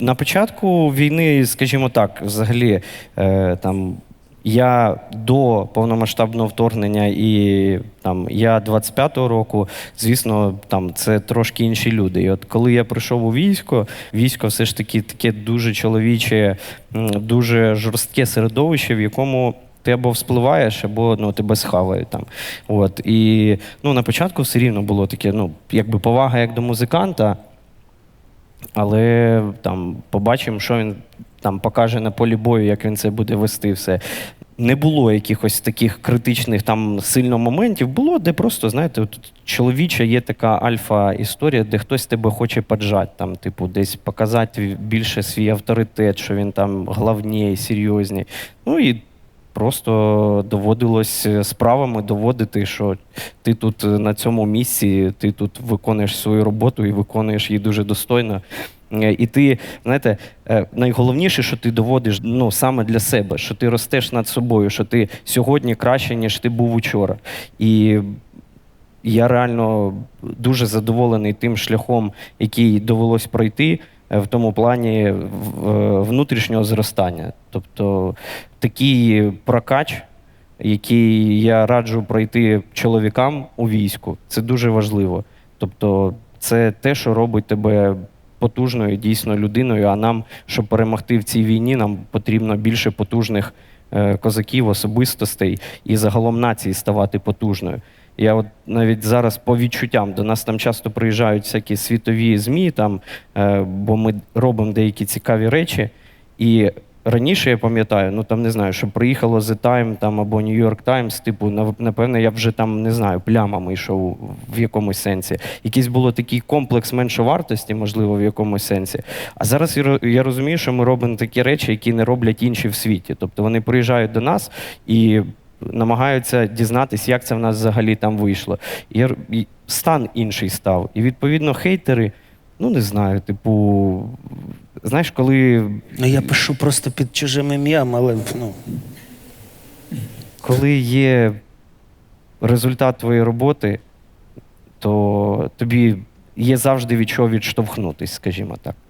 На початку війни, скажімо так, взагалі, е, там. Я до повномасштабного вторгнення і там я 25-го року, звісно, там це трошки інші люди. І от коли я прийшов у військо, військо все ж таки таке дуже чоловіче, дуже жорстке середовище, в якому ти або вспливаєш, або ну, тебе схавають там. От. І ну, на початку все рівно було таке, ну, якби повага як до музиканта, але там побачимо, що він там покаже на полі бою, як він це буде вести все. Не було якихось таких критичних там сильно моментів. Було, де просто, знаєте, от чоловіча є така альфа-історія, де хтось тебе хоче поджати, там, типу, десь показати більше свій авторитет, що він там главній, серйозній. Ну і просто доводилось е, справами доводити, що ти тут е, на цьому місці, ти тут виконуєш свою роботу і виконуєш її дуже достойно. Е, І ти, знаєте, найголовніше, що ти доводиш ну, саме для себе, що ти ростеш над собою, що ти сьогодні краще, ніж ти був учора. І я реально дуже задоволений тим шляхом, який довелось пройти в тому плані е, внутрішнього зростання. Тобто такий прокач, який я раджу пройти чоловікам у війську, це дуже важливо. Тобто, це те, що робить тебе потужною дійсно людиною. А нам, щоб перемогти в цій війні, нам потрібно більше потужних е, козаків, особистостей і загалом нації ставати потужною. Я от навіть зараз по відчуттям до нас там часто приїжджають всякі світові ЗМІ, там, е, бо ми робимо деякі цікаві речі. І раніше я пам'ятаю, ну там не знаю, що приїхало The Time там, або New York Times, типу, напевно, я вже там не знаю, плямами йшов в якомусь сенсі. Якийсь було такий комплекс меншовартості, можливо, в якомусь сенсі. А зараз я розумію, що ми робимо такі речі, які не роблять інші в світі. Тобто вони приїжджають до нас і намагаються дізнатися, як це в нас взагалі там вийшло. І, стан інший став. І відповідно хейтери, ну не знаю, типу, знаєш, коли, Ну я пишу просто під чужим ім'ям, але ну. коли є результат твоєї роботи, то тобі є завжди від чого відштовхнутись, скажімо так.